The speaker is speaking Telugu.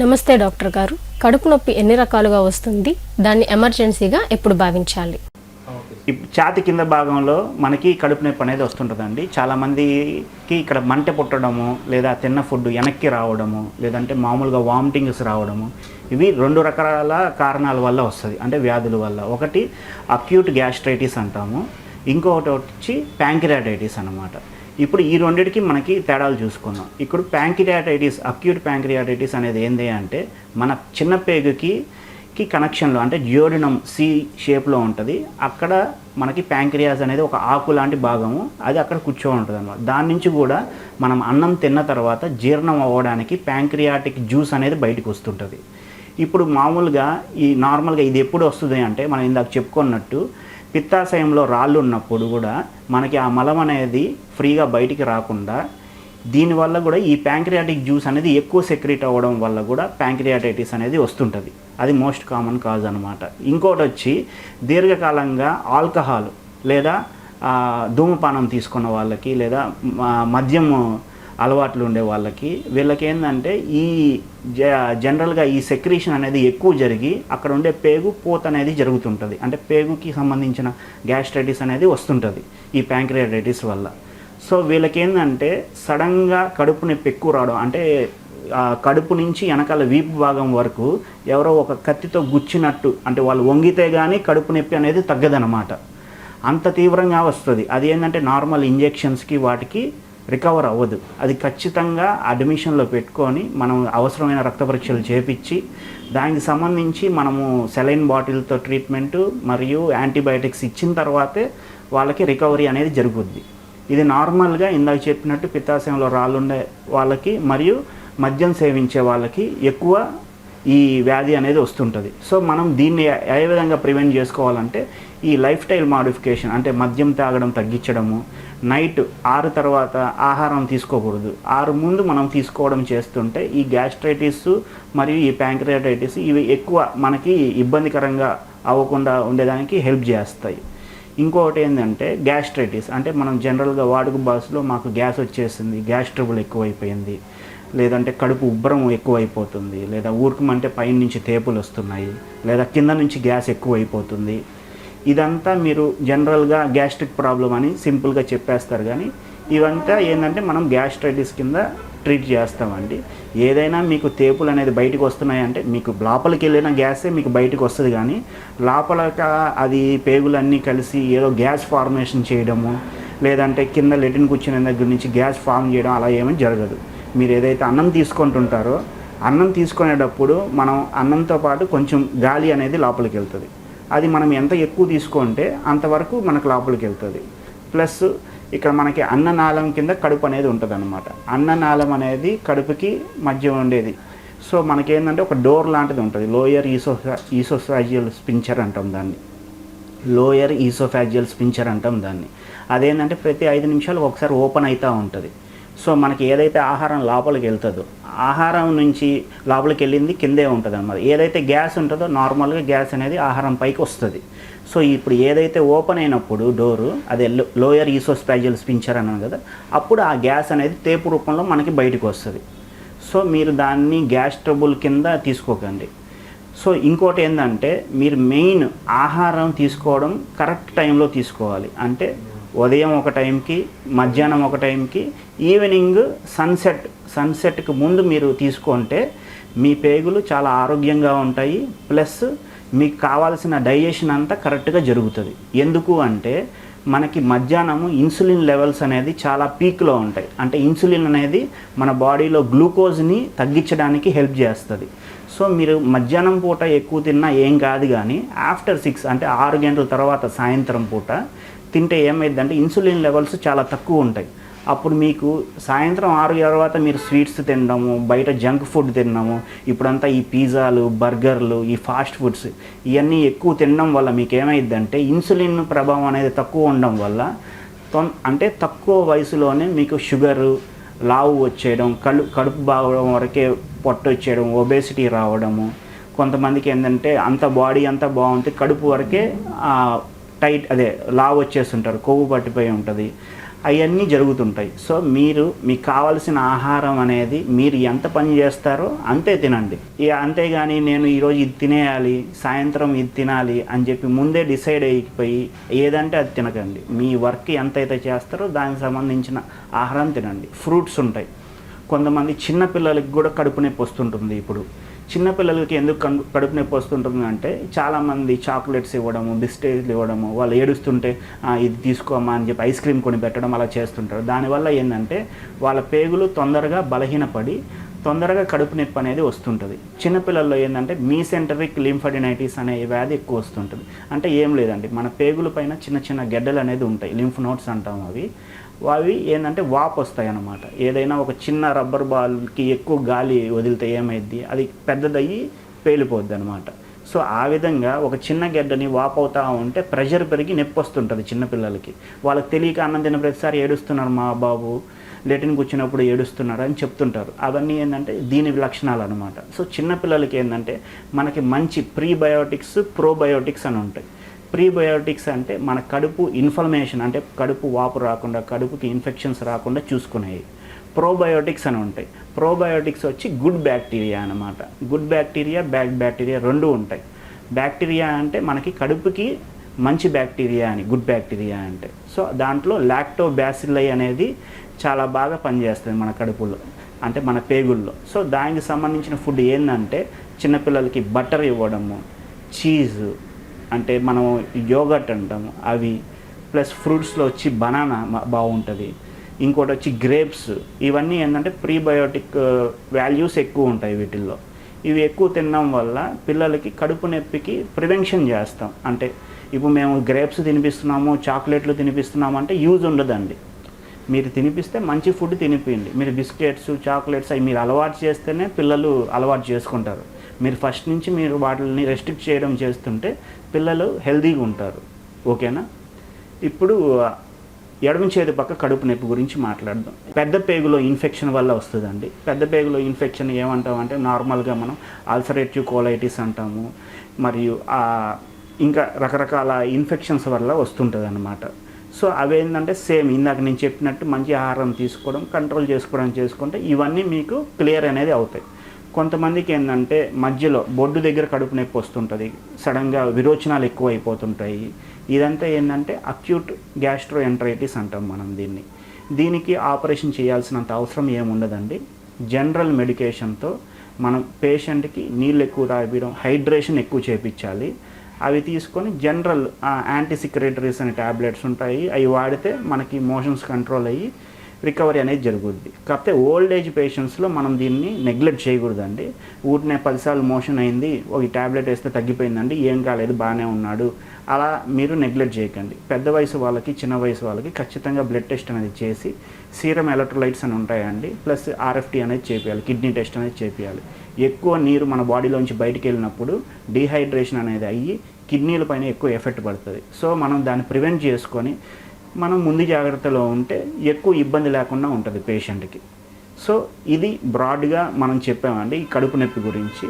నమస్తే డాక్టర్ గారు. కడుపు నొప్పి ఎన్ని రకాలుగా వస్తుంది? దాన్ని ఎమర్జెన్సీగా ఎప్పుడు భావించాలి? ఛాతి కింద భాగంలో మనకి కడుపు నొప్పి అనేది వస్తుంటుందండి. చాలామందికి ఇక్కడ మంట పుట్టడము లేదా తిన్న ఫుడ్ వెనక్కి రావడము లేదంటే మామూలుగా వామిటింగ్స్ రావడము ఇవి రెండు రకాల కారణాల వల్ల వస్తుంది. అంటే వ్యాధుల వల్ల. ఒకటి అక్యూట్ గ్యాస్ట్రైటిస్ అంటాము. ఇంకొకటి వచ్చి ప్యాంక్రియాటైటిస్ అనమాట ఇప్పుడు ఈ రెండిటికి మనకి తేడాలు చూసుకుందాం. ఇప్పుడు ప్యాంక్రియాటైటిస్ అక్యూట్ ప్యాంక్రియాటైటిస్ అనేది ఏంటి అంటే మన చిన్న పేగుకి కి కనెక్షన్లో అంటే జియోడినం సి షేప్లో ఉంటుంది. అక్కడ మనకి ప్యాంక్రియాస్ అనేది ఒక ఆకు లాంటి భాగము. అది అక్కడ కూర్చో ఉంటుంది అనమాట దాని నుంచి కూడా మనం అన్నం తిన్న తర్వాత జీర్ణం అవ్వడానికి ప్యాంక్రియాటిక్ జ్యూస్ అనేది బయటకు వస్తుంటుంది. ఇప్పుడు మామూలుగా ఈ నార్మల్గా ఇది ఎప్పుడు వస్తుంది అంటే మనం ఇందాక చెప్పుకున్నట్టు పిత్తాశయంలో రాళ్ళు ఉన్నప్పుడు కూడా మనకి ఆ మలం అనేది ఫ్రీగా బయటికి రాకుండా దీనివల్ల కూడా ఈ ప్యాంక్రియాటిక్ జ్యూస్ అనేది ఎక్కువ సెక్రెట్ అవ్వడం వల్ల కూడా ప్యాంక్రియాటైటిస్ అనేది వస్తుంటుంది. అది మోస్ట్ కామన్ కాజ్ అనమాట ఇంకోటి వచ్చి దీర్ఘకాలంగా ఆల్కహాల్ లేదా ధూమపానం తీసుకున్న వాళ్ళకి లేదా మద్యము మద్యం అలవాట్లు ఉండే వాళ్ళకి. వీళ్ళకి ఏంటంటే ఈ జ జనరల్గా ఈ సెక్రీషన్ అనేది ఎక్కువ జరిగి అక్కడ ఉండే పేగు పోత అనేది జరుగుతుంటుంది. అంటే పేగుకి సంబంధించిన గ్యాస్ట్రైటిస్ అనేది వస్తుంటుంది ఈ ప్యాంక్రియాటైటిస్ వల్ల. సో వీళ్ళకి ఏంటంటే సడన్గా కడుపు నొప్పి ఎక్కువ రావడం అంటే కడుపు నుంచి వెనకాల వీపు భాగం వరకు ఎవరో ఒక కత్తితో గుచ్చినట్టు అంటే వాళ్ళు వంగితే కానీ కడుపు నొప్పి అనేది తగ్గదనమాట అంత తీవ్రంగా వస్తుంది. అది ఏంటంటే నార్మల్ ఇంజెక్షన్స్కి వాటికి రికవర్ అవ్వదు. అది ఖచ్చితంగా అడ్మిషన్లో పెట్టుకొని మనం అవసరమైన రక్త పరీక్షలు చేపించి దానికి సంబంధించి మనము సెలైన్ బాటిల్తో ట్రీట్మెంటు మరియు యాంటీబయాటిక్స్ ఇచ్చిన తర్వాతే వాళ్ళకి రికవరీ అనేది జరుగుద్ది. ఇది నార్మల్గా ఇందాక చెప్పినట్టు పిత్తాశయంలో రాళ్ళుండే వాళ్ళకి మరియు మద్యం సేవించే వాళ్ళకి ఎక్కువ ఈ వ్యాధి అనేది వస్తుంటుంది. సో మనం దీన్ని ఏ విధంగా ప్రివెంట్ చేసుకోవాలంటే ఈ లైఫ్ స్టైల్ మాడిఫికేషన్ అంటే మద్యం తాగడం తగ్గించడము నైట్ ఆరు తర్వాత ఆహారం తీసుకోకూడదు. ఆరు ముందు మనం తీసుకోవడం చేస్తుంటే ఈ గ్యాస్ట్రైటిస్ మరియు ఈ ప్యాంక్రియాటైటిస్ ఇవి ఎక్కువ మనకి ఇబ్బందికరంగా అవ్వకుండా ఉండేదానికి హెల్ప్ చేస్తాయి. ఇంకొకటి ఏంటంటే గ్యాస్ట్రైటిస్ అంటే మనం జనరల్గా వాడుక భాషలో మాకు గ్యాస్ వచ్చేసింది గ్యాస్ ట్రబుల్ ఎక్కువైపోయింది. లేదంటే కడుపు ఉబ్బరం ఎక్కువైపోతుంది లేదా ఊరుకుమంటే పైన నుంచి తేపులు వస్తున్నాయి లేదా కింద నుంచి గ్యాస్ ఎక్కువైపోతుంది. ఇదంతా మీరు జనరల్గా గ్యాస్ట్రిక్ ప్రాబ్లం అని సింపుల్గా చెప్పేస్తారు కానీ ఇవంతా ఏంటంటే మనం గ్యాస్ట్రైటిస్ కింద ట్రీట్ చేస్తామండి. ఏదైనా మీకు తేపులు అనేది బయటకు వస్తున్నాయంటే మీకు లోపలికి వెళ్ళిన గ్యాసే మీకు బయటకు వస్తుంది కానీ లోపలక అది పేగులన్నీ కలిసి ఏదో గ్యాస్ ఫార్మేషన్ చేయడము లేదంటే కింద లెటిన్ కూర్చునే దగ్గర నుంచి గ్యాస్ ఫామ్ చేయడం అలా ఏమీ జరగదు. మీరు ఏదైతే అన్నం తీసుకుంటుంటారో అన్నం తీసుకునేటప్పుడు మనం అన్నంతో పాటు కొంచెం గాలి అనేది లోపలికి వెళ్తుంది. అది మనం ఎంత ఎక్కువ తీసుకుంటే అంతవరకు మనకు లోపలికి వెళ్తుంది. ప్లస్ ఇక్కడ మనకి అన్ననాళం కింద కడుపు అనేది ఉంటుంది అనమాట అన్ననాళం అనేది కడుపుకి మధ్య ఉండేది. సో మనకేంటంటే ఒక డోర్ లాంటిది ఉంటుంది. లోయర్ ఈసో ఈసోఫాజియల్ స్పించర్ అంటాం దాన్ని. లోయర్ ఈసోఫాజియల్ స్పించర్ అంటాం దాన్ని. అదేంటంటే ప్రతి ఐదు నిమిషాలు ఒకసారి ఓపెన్ అవుతూ ఉంటుంది. సో మనకి ఏదైతే ఆహారం లోపలికి వెళ్తుందో ఆహారం నుంచి లోపలికి వెళ్ళింది కిందే ఉంటుంది అనమాట ఏదైతే గ్యాస్ ఉంటుందో నార్మల్గా గ్యాస్ అనేది ఆహారం పైకి వస్తుంది. సో ఇప్పుడు ఏదైతే ఓపెన్ అయినప్పుడు డోరు అదే లోయర్ ఈసోస్పాజియల్ స్పించర్ అన్నాను కదా అప్పుడు ఆ గ్యాస్ అనేది తేపు రూపంలో మనకి బయటకు వస్తుంది. సో మీరు దాన్ని గ్యాస్ ట్రబుల్ కింద తీసుకోకండి. సో ఇంకోటి ఏంటంటే మీరు మెయిన్ ఆహారం తీసుకోవడం కరెక్ట్ టైంలో తీసుకోవాలి. అంటే ఉదయం ఒక టైంకి మధ్యాహ్నం ఒక టైంకి ఈవినింగ్ సన్సెట్ సన్సెట్కి ముందు మీరు తీసుకుంటే మీ పేగులు చాలా ఆరోగ్యంగా ఉంటాయి. ప్లస్ మీకు కావాల్సిన డైజెషన్ అంతా కరెక్ట్గా జరుగుతుంది. ఎందుకు అంటే మనకి మధ్యాహ్నము ఇన్సులిన్ లెవెల్స్ అనేది చాలా పీక్లో ఉంటాయి. అంటే ఇన్సులిన్ అనేది మన బాడీలో గ్లూకోజ్ని తగ్గించడానికి హెల్ప్ చేస్తుంది. సో మీరు మధ్యాహ్నం పూట ఎక్కువ తిన్నా ఏం కాదు కానీ ఆఫ్టర్ సిక్స్ అంటే ఆరు గంటల తర్వాత సాయంత్రం పూట తింటే ఏమైందంటే ఇన్సులిన్ లెవెల్స్ చాలా తక్కువ ఉంటాయి. అప్పుడు మీకు సాయంత్రం ఆరు తర్వాత మీరు స్వీట్స్ తినడము బయట జంక్ ఫుడ్ తినడము ఇప్పుడంతా ఈ పిజ్జాలు బర్గర్లు ఈ ఫాస్ట్ ఫుడ్స్ ఇవన్నీ ఎక్కువ తినడం వల్ల మీకు ఏమైందంటే ఇన్సులిన్ ప్రభావం అనేది తక్కువ ఉండడం వల్ల తొం అంటే తక్కువ వయసులోనే మీకు షుగరు లావు వచ్చేయడం కళ్ళు కడుపు బాగడం వరకే పొట్ట వచ్చేయడం ఒబేసిటీ రావడము. కొంతమందికి ఏంటంటే అంత బాడీ అంతా బాగుంటే కడుపు వరకే టైట్ అదే లావు వచ్చేస్తుంటారు కొవ్వు పట్టిపోయి ఉంటుంది. అవన్నీ జరుగుతుంటాయి. సో మీరు మీకు కావలసిన ఆహారం అనేది మీరు ఎంత పని చేస్తారో అంతే తినండి. ఇక అంతేగాని నేను ఈరోజు ఇది తినేయాలి సాయంత్రం ఇది తినాలి అని చెప్పి ముందే డిసైడ్ అయిపోయి ఏదంటే అది తినకండి. మీ వర్క్ ఎంతైతే చేస్తారో దానికి సంబంధించిన ఆహారం తినండి. ఫ్రూట్స్ ఉంటాయి. కొంతమంది చిన్న పిల్లలకి కూడా కడుపు నొప్పి వస్తుంటుంది ఇప్పుడు. చిన్నపిల్లలకి ఎందుకు కం- కడుపు నొప్పి వస్తుంటుంది అంటే చాలామంది చాక్లెట్స్ ఇవ్వడము బిస్కెట్లు ఇవ్వడము వాళ్ళు ఏడుస్తుంటే ఇది తీసుకోమా అని చెప్పి ఐస్ క్రీమ్ కొని పెట్టడం అలా చేస్తుంటారు. దానివల్ల ఏంటంటే వాళ్ళ పేగులు తొందరగా బలహీనపడి తొందరగా కడుపు నొప్పి అనేది వస్తుంటుంది. చిన్నపిల్లల్లో ఏంటంటే మీసెంటరిక్ లింఫడినైటిస్ అనే వ్యాధి ఎక్కువ వస్తుంటుంది. అంటే ఏం లేదండి. మన పేగుల పైన చిన్న చిన్న గెడ్డలు అనేది ఉంటాయి. లింఫ్ నోట్స్ అంటాం అవి. అవి ఏంటంటే వాపు వస్తాయి అన్నమాట ఏదైనా ఒక చిన్న రబ్బర్ బాల్కి ఎక్కువ గాలి వదిలితే ఏమైద్ది? అది పెద్దదయ్యి పేలిపోద్ది అనమాట సో ఆ విధంగా ఒక చిన్న గెడ్డని వాపు అవుతా ఉంటే ప్రెషర్ పెరిగి నొప్పి వస్తుంటుంది చిన్నపిల్లలకి వాళ్ళకి తెలియక అన్నం తిన్న ప్రతిసారి ఏడుస్తున్నారు మా బాబు. లెటిన్ కూర్చున్నప్పుడు ఏడుస్తున్నారు అని చెప్తుంటారు. అవన్నీ ఏంటంటే దీని లక్షణాలు అనమాట సో చిన్నపిల్లలకి ఏంటంటే మనకి మంచి ప్రీబయోటిక్స్ ప్రోబయోటిక్స్ అని ఉంటాయి. ప్రీబయోటిక్స్ అంటే మన కడుపు ఇన్ఫ్లమేషన్ అంటే కడుపు వాపు రాకుండా కడుపుకి ఇన్ఫెక్షన్స్ రాకుండా చూసుకునేవి. ప్రోబయోటిక్స్ అని ఉంటాయి. ప్రోబయోటిక్స్ వచ్చి గుడ్ బ్యాక్టీరియా అన్నమాట. గుడ్ బ్యాక్టీరియా బ్యాడ్ బ్యాక్టీరియా రెండు ఉంటాయి. బ్యాక్టీరియా అంటే మనకి కడుపుకి మంచి బ్యాక్టీరియా అని గుడ్ బ్యాక్టీరియా అంటే. సో దాంట్లో లాక్టో బ్యాసిల్లై అనేది చాలా బాగా పనిచేస్తుంది మన కడుపులో అంటే మన పేగుల్లో. సో దానికి సంబంధించిన ఫుడ్ ఏంటంటే చిన్నపిల్లలకి బటర్ ఇవ్వడము చీజ్ అంటే మనం యోగట్ అంటాము అవి ప్లస్ ఫ్రూట్స్లో వచ్చి బనానా బాగుంటుంది. ఇంకోటి వచ్చి గ్రేప్స్ ఇవన్నీ ఏంటంటే ప్రీబయోటిక్ వాల్యూస్ ఎక్కువ ఉంటాయి వీటిల్లో. ఇవి ఎక్కువ తినడం వల్ల పిల్లలకి కడుపు నొప్పికి ప్రివెన్షన్ చేస్తాం. అంటే ఇప్పుడు మేము గ్రేప్స్ తినిపిస్తున్నాము చాక్లెట్లు తినిపిస్తున్నాము అంటే యూజ్ ఉండదండి. మీరు తినిపిస్తే మంచి ఫుడ్ తినిపియండి. మీరు బిస్కెట్స్ చాక్లెట్స్ అవి మీరు అలవాటు చేస్తేనే పిల్లలు అలవాటు చేసుకుంటారు. మీరు ఫస్ట్ నుంచి మీరు వాటిని రెస్ట్రిక్ట్ చేయడం చేస్తుంటే పిల్లలు హెల్తీగా ఉంటారు. ఓకేనా? ఇప్పుడు ఎడమ చేతి పక్క కడుపు నొప్పి గురించి మాట్లాడదాం. పెద్ద పేగులో ఇన్ఫెక్షన్ వల్ల వస్తుందండి. పెద్ద పేగులో ఇన్ఫెక్షన్ ఏమంటాం అంటే నార్మల్గా మనం అల్సరేటివ్ కోలైటిస్ అంటాము. మరియు ఇంకా రకరకాల ఇన్ఫెక్షన్స్ వల్ల వస్తుంటుంది అనమాట సో అవేంటంటే సేమ్ ఇందాక నేను చెప్పినట్టు మంచి ఆహారం తీసుకోవడం కంట్రోల్ చేసుకోవడం చేసుకుంటే ఇవన్నీ మీకు క్లియర్ అనేది అవుతాయి. కొంతమందికి ఏంటంటే మధ్యలో బొడ్డు దగ్గర కడుపు నొప్పి వస్తుంటుంది. సడన్గా విరోచనాలు ఎక్కువ అయిపోతుంటాయి ఇదంతా ఏంటంటే అక్యూట్ గ్యాస్ట్రో ఎంట్రైటిస్ అంటాం మనం దీన్ని. దీనికి ఆపరేషన్ చేయాల్సినంత అవసరం ఏముండదండి. జనరల్ మెడికేషన్తో మనం పేషెంట్కి నీళ్ళు ఎక్కువ తాగడం హైడ్రేషన్ ఎక్కువ చేపించాలి. అవి తీసుకొని జనరల్ యాంటీసిక్రేటరీస్ అనే ట్యాబ్లెట్స్ ఉంటాయి. అవి వాడితే మనకి మోషన్స్ కంట్రోల్ అయ్యి రికవరీ అనేది జరుగుద్ది. కాకపోతే ఓల్డ్ ఏజ్ పేషెంట్స్లో మనం దీన్ని నెగ్లెక్ట్ చేయకూడదండి. ఊరినే పదిసార్లు మోషన్ అయింది ఒక ట్యాబ్లెట్ వేస్తే తగ్గిపోయిందండి ఏం కాలేదు బాగానే ఉన్నాడు. అలా మీరు నెగ్లెక్ట్ చేయకండి. పెద్ద వయసు వాళ్ళకి చిన్న వయసు వాళ్ళకి ఖచ్చితంగా బ్లడ్ టెస్ట్ అనేది చేసి సీరం ఎలక్ట్రోలైట్స్ అని ఉంటాయండి. ప్లస్ ఆర్ఎఫ్టీ అనేది చేపియాలి కిడ్నీ టెస్ట్ అనేది చేపియాలి. ఎక్కువ నీరు మన బాడీలోంచి బయటికి వెళ్ళినప్పుడు డీహైడ్రేషన్ అనేది అయ్యి కిడ్నీల పైన ఎక్కువ ఎఫెక్ట్ పడుతుంది. సో మనం దాన్ని ప్రివెంట్ చేసుకొని మనం ముందు జాగ్రత్తలో ఉంటే ఎక్కువ ఇబ్బంది లేకుండా ఉంటుంది పేషెంట్కి సో ఇది బ్రాడ్గా మనం చెప్పామండి ఈ కడుపు నొప్పి గురించి.